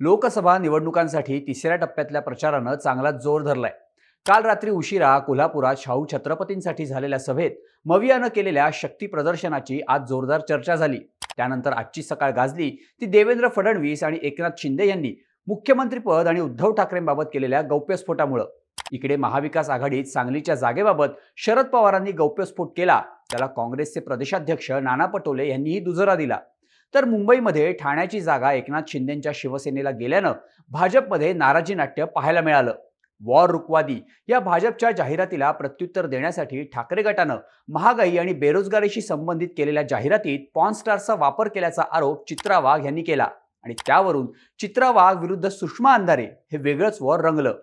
लोकसभा निवडणुकांसाठी तिसऱ्या टप्प्यातल्या प्रचारानं चांगलाच जोर धरलाय. काल रात्री उशिरा कोल्हापुरात शाहू छत्रपतींसाठी झालेल्या सभेत मवियानं केलेल्या शक्ती प्रदर्शनाची आज जोरदार चर्चा झाली. त्यानंतर आजची सकाळ गाजली ती देवेंद्र फडणवीस आणि एकनाथ शिंदे यांनी मुख्यमंत्रीपद आणि उद्धव ठाकरेंबाबत केलेल्या गौप्यस्फोटामुळं. इकडे महाविकास आघाडीत सांगलीच्या जागेबाबत शरद पवारांनी गौप्यस्फोट केला. त्याला काँग्रेसचे प्रदेशाध्यक्ष नाना पटोले यांनीही दुजोरा दिला. तर मुंबईमध्ये ठाण्याची जागा एकनाथ शिंदेच्या शिवसेनेला गेल्यानं भाजपमध्ये नाराजी नाट्य पाहायला मिळालं. वॉर रुकवादी या भाजपच्या जाहिरातीला प्रत्युत्तर देण्यासाठी ठाकरे गटानं महागाई आणि बेरोजगारीशी संबंधित केलेल्या जाहिरातीत पॉन स्टारचा वापर केल्याचा आरोप चित्रा वाघ यांनी केला आणि त्यावरून चित्रा वाघ विरुद्ध सुषमा अंधारे हे वेगळंच वॉर रंगलं.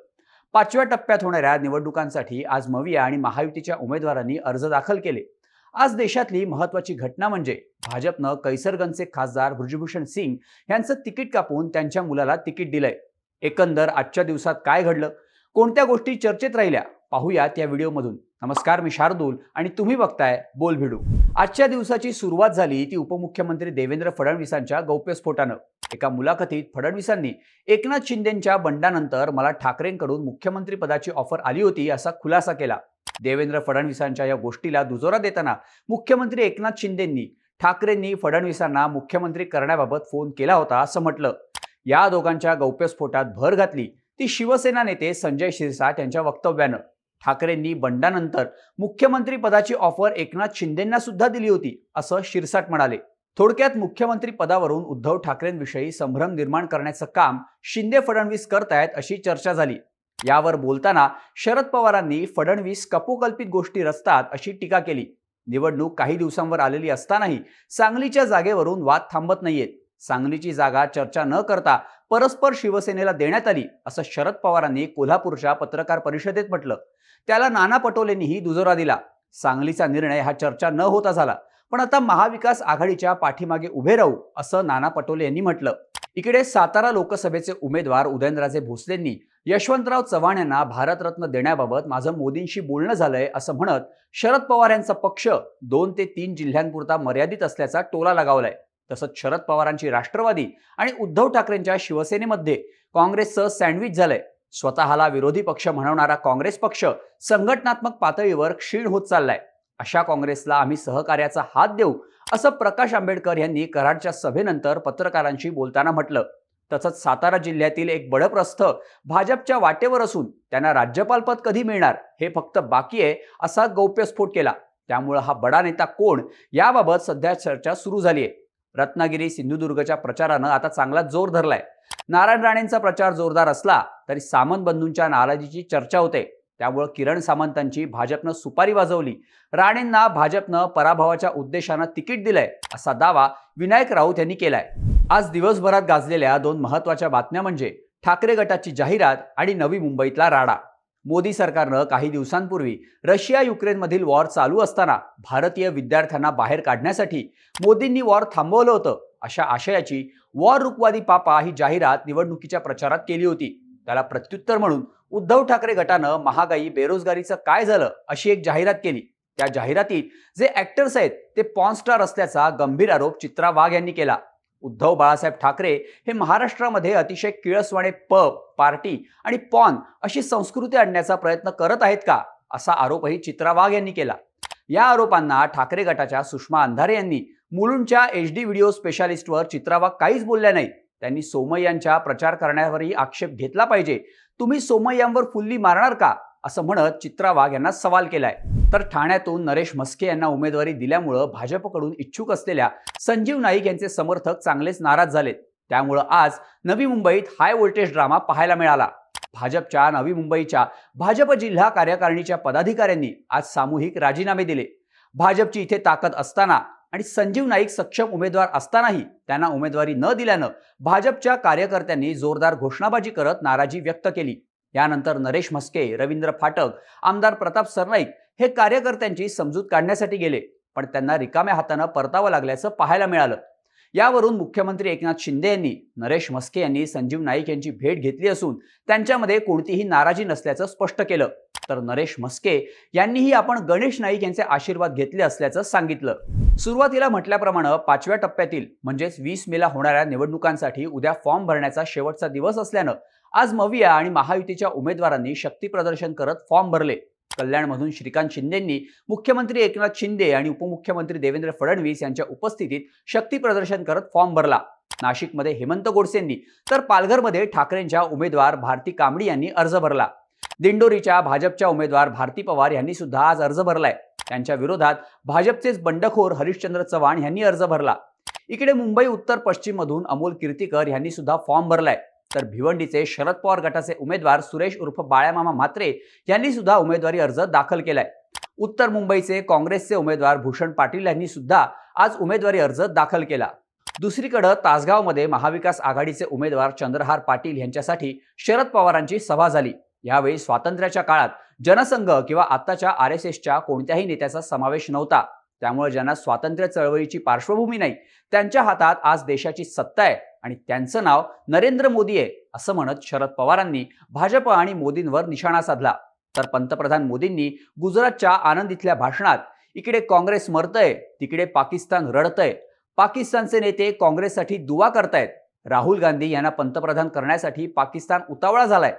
पाचव्या टप्प्यात होणाऱ्या निवडणुकांसाठी आज मविया आणि महायुतीच्या उमेदवारांनी अर्ज दाखल केले. आज देशातली महत्वाची घटना म्हणजे भाजपनं कैसरगंजचे खासदार ब्रजभूषण सिंग यांचं तिकीट कापून त्यांच्या मुलाला तिकीट दिलंय. एकंदर आजच्या दिवसात काय घडलं? कोणत्या गोष्टी चर्चेत राहिल्या? पाहूयात या व्हिडिओमधून. नमस्कार मी शार्दूल आणि तुम्ही बघताय बोल भिडू. आजच्या दिवसाची सुरुवात झाली ती उपमुख्यमंत्री देवेंद्र फडणवीसांच्या गौप्यस्फोटानं. एका मुलाखतीत फडणवीसांनी एकनाथ शिंदेच्या बंडानंतर मला ठाकरेंकडून मुख्यमंत्री पदाची ऑफर आली होती असा खुलासा केला. देवेंद्र फडणवीसांच्या या गोष्टीला दुजोरा देताना मुख्यमंत्री एकनाथ शिंदेंनी ठाकरेंनी फडणवीसांना मुख्यमंत्री करण्याबाबत फोन केला होता असं म्हटलं. या दोघांच्या गौप्यस्फोटात भर घातली ती शिवसेना नेते संजय शिरसाट यांच्या वक्तव्यानं. ठाकरेंनी बंडानंतर मुख्यमंत्री पदाची ऑफर एकनाथ शिंदेंना सुद्धा दिली होती असं शिरसाट म्हणाले. थोडक्यात मुख्यमंत्री पदावरून उद्धव ठाकरेंविषयी संभ्रम निर्माण करण्याचं काम शिंदे फडणवीस करतायत अशी चर्चा झाली. यावर बोलताना शरद पवारांनी फडणवीस कपोकल्पित गोष्टी रचतात अशी टीका केली. निवडणूक काही दिवसांवर आलेली असतानाही सांगलीच्या जागेवरून वाद थांबत नाहीयेत. सांगलीची जागा चर्चा न करता परस्पर शिवसेनेला देण्यात आली असं शरद पवारांनी कोल्हापूरच्या पत्रकार परिषदेत म्हटलं. त्याला नाना पटोलेंनीही दुजोरा दिला. सांगलीचा निर्णय हा चर्चा न होता झाला. पण आता महाविकास आघाडीच्या पाठीमागे उभे राहू असं नाना पटोले यांनी म्हटलं. इकडे सातारा लोकसभेचे उमेदवार उदयनराजे भोसलेंनी यशवंतराव चव्हाण यांना भारतरत्न देण्याबाबत माझं मोदींशी बोलणं झालंय असं म्हणत शरद पवार यांचा पक्ष दोन ते तीन जिल्ह्यांपुरता मर्यादित असल्याचा टोला लगावलाय. तसंच शरद पवारांची राष्ट्रवादी आणि उद्धव ठाकरेंच्या शिवसेनेमध्ये काँग्रेसचं सँडविच झालंय. स्वतःला विरोधी पक्ष म्हणवणारा काँग्रेस पक्ष संघटनात्मक पातळीवर क्षीण होत चाललाय. अशा काँग्रेसला आम्ही सहकार्याचा हात देऊ असं प्रकाश आंबेडकर यांनी कराडच्या सभेनंतर पत्रकारांशी बोलताना म्हटलं. तसंच सातारा जिल्ह्यातील एक बडप्रस्थ भाजपच्या वाटेवर असून त्यांना राज्यपालपद कधी मिळणार हे फक्त बाकी आहे असा गौप्यस्फोट केला. त्यामुळं हा बडा नेता कोण याबाबत सध्या चर्चा सुरू झाली आहे रत्नागिरी सिंधुदुर्गच्या प्रचारानं आता चांगला जोर धरलाय. नारायण राणेंचा प्रचार जोरदार असला तरी सामंत बंधूंच्या नाराजीची चर्चा होते. त्यामुळं किरण सामंतांची भाजपनं सुपारी वाजवली. राणेंना भाजपनं पराभवाच्या उद्देशानं तिकीट दिलंय असा दावा विनायक राऊत यांनी केलाय. आज दिवसभरात गाजलेल्या दोन महत्त्वाच्या बातम्या म्हणजे ठाकरे गटाची जाहिरात आणि नवी मुंबईतला राडा. मोदी सरकारनं काही दिवसांपूर्वी रशिया युक्रेनमधील वॉर चालू असताना भारतीय विद्यार्थ्यांना बाहेर काढण्यासाठी मोदींनी वॉर थांबवलं होतं अशा आशयाची वॉर रुपवादी पापा ही जाहिरात निवडणुकीच्या प्रचारात केली होती. त्याला प्रत्युत्तर म्हणून उद्धव ठाकरे गटानं महागाई बेरोजगारीचं काय झालं अशी एक जाहिरात केली. त्या जाहिरातीत जे ऍक्टर्स आहेत ते पॉनस्टार असल्याचा गंभीर आरोप चित्रा वाघ यांनी केला. उद्धव बाळासाहेब ठाकरे हे महाराष्ट्रामध्ये अतिशय किळसवाणे पब पार्टी आणि पॉन अशी संस्कृती आणण्याचा प्रयत्न करत आहेत का असा आरोपही चित्रा वाघ यांनी केला. या आरोपांना ठाकरे गटाच्या सुषमा अंधारे यांनी मुलुंडच्या एच डी व्हिडिओ स्पेशालिस्टवर चित्रा वाघ काहीच बोलल्या नाही त्यांनी सोमय्यांच्या प्रचार करण्यावरही आक्षेप घेतला पाहिजे. तुम्ही सोमय्यांवर फुल्ली मारणार का? असं म्हणत चित्रा वाघ यांना सवाल केलाय. तर ठाण्यातून नरेश म्हस्के यांना उमेदवारी दिल्यामुळं भाजपकडून इच्छुक असलेल्या संजीव नाईक यांचे समर्थक चांगलेच नाराज झालेत. त्यामुळं आज नवी मुंबईत हाय व्होल्टेज ड्रामा पाहायला मिळाला. भाजपच्या नवी मुंबईच्या भाजप जिल्हा कार्यकारिणीच्या पदाधिकाऱ्यांनी आज सामूहिक राजीनामे दिले. भाजपची इथे ताकद असताना आणि संजीव नाईक सक्षम उमेदवार असतानाही त्यांना उमेदवारी न दिल्यानं भाजपच्या कार्यकर्त्यांनी जोरदार घोषणाबाजी करत नाराजी व्यक्त केली. यानंतर नरेश म्हस्के रवींद्र फाटक आमदार प्रताप सरनाईक हे कार्यकर्त्यांची समजूत काढण्यासाठी गेले पण त्यांना रिकाम्या हातानं परतावं लागल्याचं पाहायला मिळालं. यावरून मुख्यमंत्री एकनाथ शिंदे यांनी नरेश म्हस्के यांनी संजीव नाईक यांची भेट घेतली असून त्यांच्यामध्ये कोणतीही नाराजी नसल्याचं स्पष्ट केलं. तर नरेश म्हस्के यांनीही आपण गणेश नाईक यांचे आशीर्वाद घेतले असल्याचं सांगितलं. सुरुवातीला म्हटल्याप्रमाणे पाचव्या टप्प्यातील म्हणजेच वीस मेला होणाऱ्या निवडणुकांसाठी उद्या फॉर्म भरण्याचा शेवटचा दिवस असल्यानं आज मविया आणि महायुतीच्या उमेदवारांनी शक्ती प्रदर्शन करत फॉर्म भरले. कल्याणमधून श्रीकांत शिंदेंनी मुख्यमंत्री एकनाथ शिंदे आणि उपमुख्यमंत्री देवेंद्र फडणवीस यांच्या उपस्थितीत शक्ती प्रदर्शन करत फॉर्म भरला. नाशिकमध्ये हेमंत गोडसेंनी तर पालघरमध्ये ठाकरेंच्या उमेदवार भारती कांबडी यांनी अर्ज भरला. दिंडोरीच्या भाजपच्या उमेदवार भारती पवार यांनी सुद्धा आज अर्ज भरलाय. त्यांच्या विरोधात भाजपचेच बंडखोर हरिश्चंद्र चव्हाण यांनी अर्ज भरला. इकडे मुंबई उत्तर पश्चिम मधून अमोल कीर्तीकर यांनी सुद्धा फॉर्म भरलाय. तर भिवंडीचे शरद पवार गटाचे उमेदवार सुरेश उर्फ बाळ्यामामा म्हात्रे यांनी सुद्धा उमेदवारी अर्ज दाखल केलाय. उत्तर मुंबईचे काँग्रेसचे उमेदवार भूषण पाटील यांनी सुद्धा आज उमेदवारी अर्ज दाखल केला. दुसरीकडे तासगावमध्ये महाविकास आघाडीचे उमेदवार चंद्रहार पाटील यांच्यासाठी शरद पवारांची सभा झाली. यावेळी स्वातंत्र्याच्या काळात जनसंघ किंवा आत्ताच्या आर एस एसच्या कोणत्याही नेत्याचा समावेश नव्हता. त्यामुळे ज्यांना स्वातंत्र्य चळवळीची पार्श्वभूमी नाही त्यांच्या हातात आज देशाची सत्ता आहे आणि त्यांचं नाव नरेंद्र मोदी आहे असं म्हणत शरद पवारांनी भाजप आणि मोदींवर निशाणा साधला. तर पंतप्रधान मोदींनी गुजरातच्या आनंद इथल्या भाषणात इकडे काँग्रेस मरतय तिकडे पाकिस्तान रडतय. पाकिस्तानचे नेते काँग्रेससाठी दुवा करतायत. राहुल गांधी यांना पंतप्रधान करण्यासाठी पाकिस्तान उतावळा झालाय.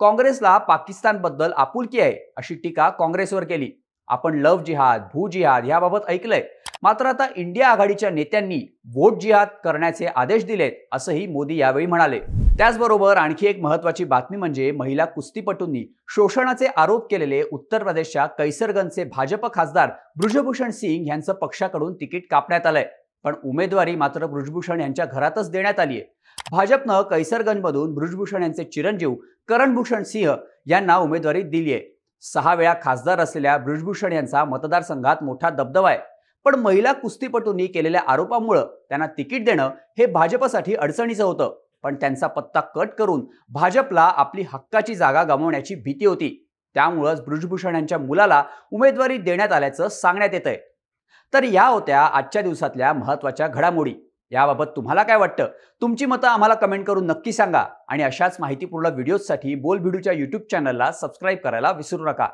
काँग्रेसला पाकिस्तानबद्दल आपुलकी आहे अशी टीका काँग्रेसवर केली. आपण लव जिहाद भू जिहाद याबाबत ऐकलंय. मात्र आता इंडिया आघाडीच्या नेत्यांनी वोट जिहाद करण्याचे आदेश दिलेत असंही मोदी यावेळी म्हणाले. त्याचबरोबर आणखी एक महत्वाची बातमी म्हणजे महिला कुस्तीपटूंनी शोषणाचे आरोप केलेले उत्तर प्रदेशच्या कैसरगंजचे भाजप खासदार ब्रुजभूषण सिंग यांचं पक्षाकडून तिकीट कापण्यात आलंय. पण उमेदवारी मात्र ब्रुजभूषण यांच्या घरातच देण्यात आली आहे भाजपनं कैसरगंजमधून ब्रुजभूषण यांचे चिरंजीव करणभूषण सिंह यांना उमेदवारी दिली आहे सहा वेळा खासदार असलेल्या ब्रुजभूषण यांचा मतदारसंघात मोठा दबदबा आहे. पण महिला कुस्तीपटूंनी केलेल्या आरोपामुळं त्यांना तिकीट देणं हे भाजपसाठी अडचणीचं होतं. पण त्यांचा पत्ता कट करून भाजपला आपली हक्काची जागा गमावण्याची भीती होती. त्यामुळंच ब्रुजभूषण यांच्या मुलाला उमेदवारी देण्यात आल्याचं सांगण्यात येत आहे तर या होत्या आजच्या दिवसातल्या महत्त्वाच्या घडामोडी. याबाबत तुम्हाला काय वाटतं? तुमची मतं आम्हाला कमेंट करून नक्की सांगा आणि अशाच माहितीपूर्ण व्हिडिओजसाठी बोल भिडूच्या यूट्यूब चॅनलला सबस्क्राईब करायला विसरू नका.